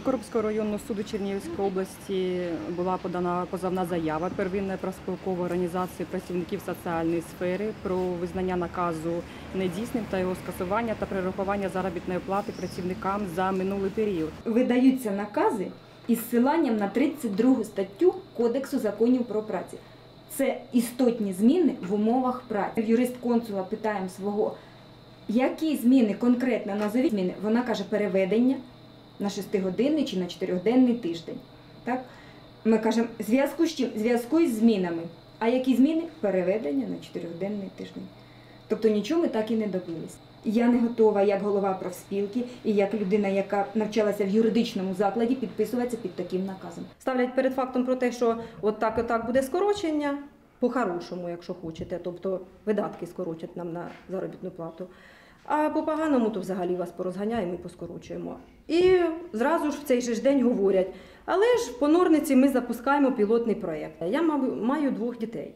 Коробського районного суду Чернігівської області була подана позовна заява первинної профспілкової організації працівників соціальної сфери про визнання наказу недійсним та його скасування та перерахування заробітної плати працівникам за минулий період. видаються накази із ссиланням на 32 статтю Кодексу законів про працю. Це істотні зміни в умовах праці. Юрист консула питаємо свого, які зміни конкретно назовіть зміни. Вона каже переведення на 6-годинний чи на 4-денний тиждень. Так? Ми кажемо, зв'язку з чим? Зв'язку із змінами. А які зміни? Переведення на 4-денний тиждень. Тобто нічого ми так і не добились. Я не готова як голова профспілки і як людина, яка навчалася в юридичному закладі, підписуватися під таким наказом. ставлять перед фактом про те, що от так і так буде скорочення, по-хорошому, якщо хочете, тобто видатки скорочать нам на заробітну плату. А по-поганому то взагалі вас порозганяємо і поскорочуємо. І зразу ж в цей же день говорять: але ж по норниці ми запускаємо пілотний проєкт. Я маю- двох дітей.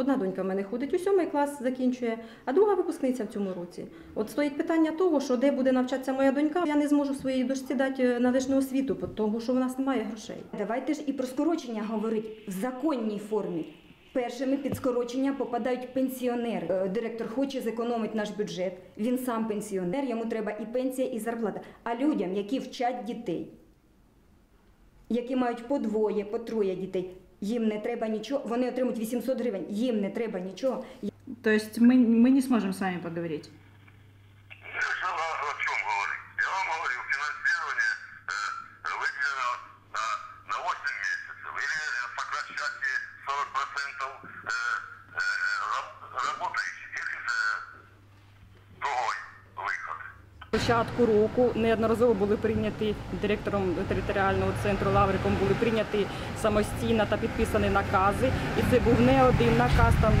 Одна донька в мене ходить у сьомий клас, закінчує, а друга випускниця в цьому році. От стоїть питання того, що де буде навчатися моя донька, я не зможу своїй дочці дати належну освіту, тому що в нас немає грошей. Давайте ж і про скорочення говорить в законній формі. Першими під скорочення попадають пенсіонери. Е, Директор хоче зекономити наш бюджет. Він сам пенсіонер, йому треба і пенсія, і зарплата. А людям, які вчать дітей, які мають по двоє, по троє дітей, їм не треба нічого. Вони отримують 800 гривень, їм не треба нічого. То есть мы, мы не сможем с вами говорить? Я вам говорю, финансирование початку року неодноразово були прийняті директором територіального центру Лавриком були прийняті самостійно та підписані накази. І це був не один наказ, там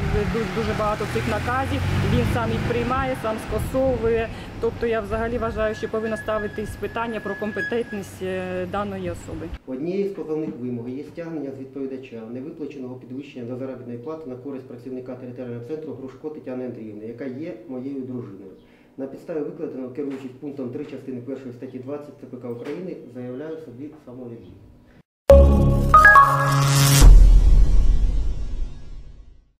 дуже, багато цих наказів. Він сам їх приймає, сам скасовує. Тобто я взагалі вважаю, що повинно ставитись питання про компетентність е, даної особи. Однією з позовних вимог є стягнення з відповідача невиплаченого підвищення до заробітної плати на користь працівника територіального центру Грушко Тетяни Андріївни, яка є моєю дружиною. На підставі викладеного, керуючись пунктом 3 частини 1 статті 20 ЦПК України, заявляю собі самовідвід.